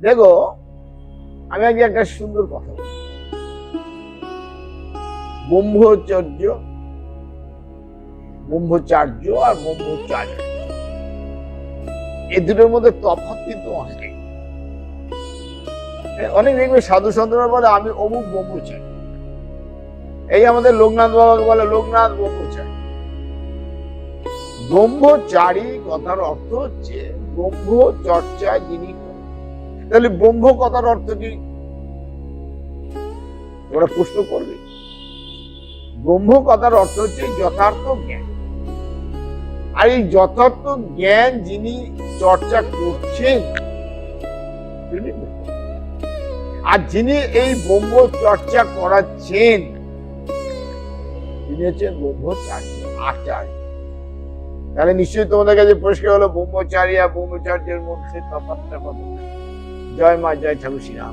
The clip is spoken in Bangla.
দেখো, আমি আজকে একটা সুন্দর কথা ব্রহ্মচর্য, ব্রহ্মচার্য আর ব্রহ্মচার্য এই দুটোর মধ্যে তফাৎ কিন্তু অনেক। অনেক দেখবে সাধু সন্তরা বলে, আমি অমুক ব্রহ্মচারী। এই আমাদের লোকনাথ বাবাকে বলে, লোকনাথ ব্রহ্মচারী। ব্রহ্মচারী কথার অর্থ হচ্ছে ব্রহ্ম চর্চা যিনি। তাহলে ব্রহ্ম কথার অর্থ কি? ওরা প্রশ্ন করবে। ব্রহ্ম কথার অর্থ হচ্ছে যথার্থ জ্ঞান। আর এই যথার্থ জ্ঞান যিনি চর্চা করছেন আর যিনি এই ব্রহ্ম চর্চা করাচ্ছেন, তিনি হচ্ছেন ব্রহ্মচার্য আচার্য। তাহলে নিশ্চয়ই তোমাদের কাছে পরিষ্কার হলো, ব্রহ্মচারী আর ব্রহ্মচার্যের মধ্যে তফাৎটা কত জয় মা জয় ঠাকুর শ্রীরাম